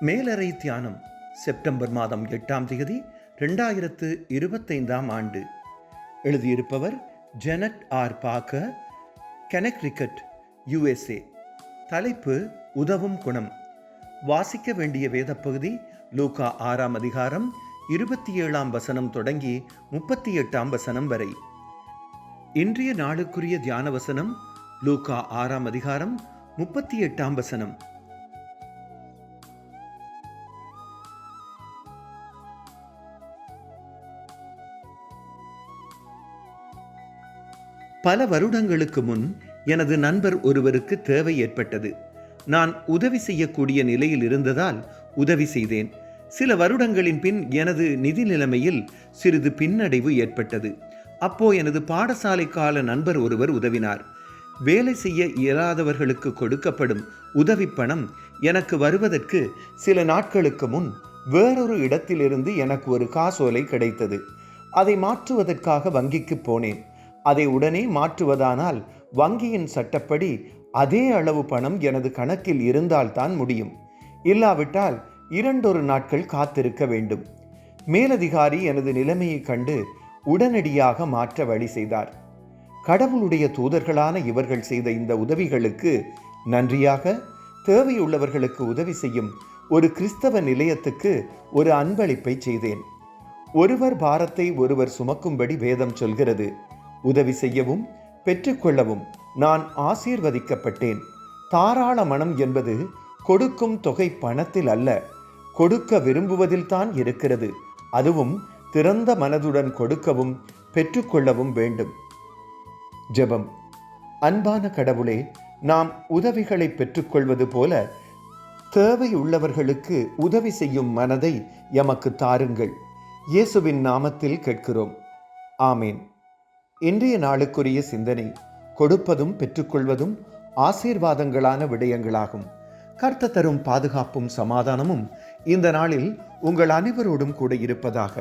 மேலறை தியானம் செப்டம்பர் மாதம் எட்டாம் தேதி ரெண்டாயிரத்து இருபத்தைந்தாம் ஆண்டு. எழுதியிருப்பவர் ஜெனட் ஆர் பாக்க கெனக்ரிக்கட் யுஎஸ்ஏ. தலைப்பு உதவும் குணம். வாசிக்க வேண்டிய வேதப்பகுதி லூகா ஆறாம் அதிகாரம் இருபத்தி ஏழாம் வசனம் தொடங்கி முப்பத்தி எட்டாம் வசனம் வரை. இன்றைய நாளுக்குரிய தியான வசனம் லூகா ஆறாம் அதிகாரம் முப்பத்தி எட்டாம் வசனம். பல வருடங்களுக்கு முன் எனது நண்பர் ஒருவருக்கு தேவை ஏற்பட்டது. நான் உதவி செய்யக்கூடிய நிலையில் இருந்ததால் உதவி செய்தேன். சில வருடங்களின் பின் எனது நிதி நிலைமையில் சிறிது பின்னடைவு ஏற்பட்டது. அப்போ எனது பாடசாலை கால நண்பர் ஒருவர் உதவினார். வேலை செய்ய இயலாதவர்களுக்கு கொடுக்கப்படும் உதவி பணம் எனக்கு வருவதற்கு சில நாட்களுக்கு முன் வேறொரு இடத்திலிருந்து எனக்கு ஒரு காசோலை கிடைத்தது. அதை மாற்றுவதற்காக வங்கிக்கு போனேன். அதை உடனே மாற்றுவதானால் வங்கியின் சட்டப்படி அதே அளவு பணம் எனது கணக்கில் இருந்தால்தான் முடியும். இல்லாவிட்டால் இரண்டொரு நாட்கள் காத்திருக்க வேண்டும். மேலதிகாரி எனது நிலைமையை கண்டு உடனடியாக மாற்ற வழி செய்தார். கடவுளுடைய தூதர்களான இவர்கள் செய்த இந்த உதவிகளுக்கு நன்றியாக தேவையுள்ளவர்களுக்கு உதவி செய்யும் ஒரு கிறிஸ்தவ நிலையத்துக்கு ஒரு அன்பளிப்பை செய்தேன். ஒருவர் பாரத்தை ஒருவர் சுமக்கும்படி வேதம் சொல்கிறது. உதவி செய்யவும் பெற்றுக்கொள்ளவும் நான் ஆசீர்வதிக்கப்பட்டேன். தாராள மனம் என்பது கொடுக்கும் தொகை பணத்தில் அல்ல கொடுக்க விரும்புவதில்தான் இருக்கிறது. அதுவும் திறந்த மனதுடன் கொடுக்கவும் பெற்றுக்கொள்ளவும் வேண்டும். ஜெபம். அன்பான கடவுளே நாம் உதவிகளை பெற்றுக்கொள்வது போல தேவை உள்ளவர்களுக்கு உதவி செய்யும் மனதை எமக்கு தாருங்கள். இயேசுவின் நாமத்தில் கேட்கிறோம். ஆமேன். இன்றைய நாளுக்குரிய சிந்தனை கொடுப்பதும் பெற்றுக்கொள்வதும் ஆசீர்வாதங்களான விடயங்களாகும். கர்த்த தரும் பாதுகாப்பும் சமாதானமும் இந்த நாளில் உங்கள் அனைவரோடும் கூட இருப்பதாக.